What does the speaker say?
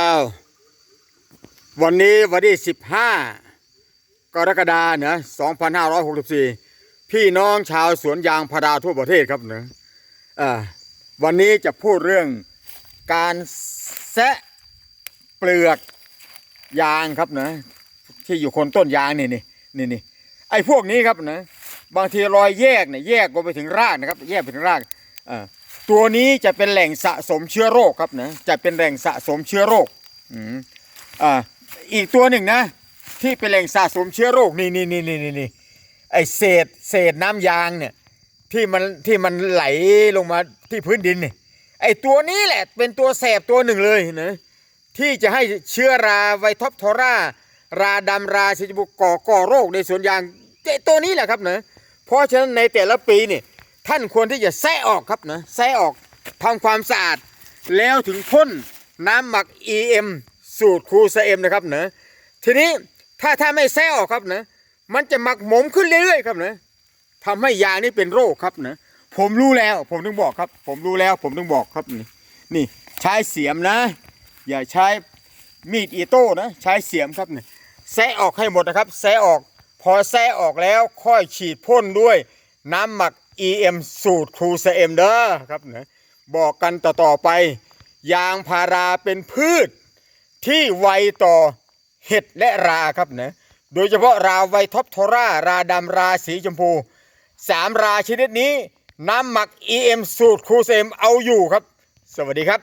อ้าววันนี้วันที่สิบห้ากรกฎาเนะสองพันห้าร้อยหกสิบสี่พี่น้องชาวสวนยางพาราทั่วประเทศครับเนะอ่าวันนี้จะพูดเรื่องการแซะเปลือกยางครับเนะที่อยู่คนต้นยางนี่นี่นี่นี่ไอ้พวกนี้ครับเนะบางทีรอยแยกเนี่ยแยกลงไปถึงรากนะครับ แยกไปถึงรากอ่า ตัวนี้จะเป็นแหล่งสะสมเชื้อโรคครับนะจะเป็นแหล่งสะสมเชื้อโรคอืมอ่าอีกตัวหนึ่งนะ ที่เป็นแหล่งสะสมเชื้อโรคนี่นี่นี่นี่นี่นี่ไอเศษเศษน้ำยางเนี่ยที่มันที่มันไหลลงมาที่พื้นดินเนี่ยไอตัวนี้แหละเป็นตัวแสบตัวหนึ่งเลยนะที่จะให้เชื้อราไวท็อปทอราราดำราชิจบุกก่อก่อโรคในสวนยางเจตัวนี้แหละครับนะเพราะฉะนั้นในแต่ละปีเนี่ย ท่านควรที่จะแซะออกครับนะแซะออกทำความสะอาด แล้วถึงพ่นน้ำหมัก EM สูตรครูซเอ็มนะครับเนะทีนี้ถ้าถ้าไม่แซะออกครับนะมันจะหมักหมมขึ้นเรื่อยๆครับนะทำให้ยานี่เป็นโรคครับนะผมรู้แล้ว ผมถึงบอกครับ ผมรู้แล้ว ผมถึงบอกครับนี่นี่ใช้เสียมนะ อย่าใช้มีดอีโต้นะใช้เสียมครับนี่แซะออกให้หมดนะครับแซะออก พอแซะออกแล้วค่อยฉีดพ่นด้วยน้ำหมัก EM สูตรครูเอ็มเด้อครับนะบอกกันต่อๆไป ยางพาราเป็นพืชที่ไวต่อเห็ดและราครับนะโดยเฉพาะราไวท็อปโทราราดำราสีชมพูสามราชนิดนี้น้ำหมัก EM สูตรครูเซมเอาอยู่ครับ สวัสดีครับ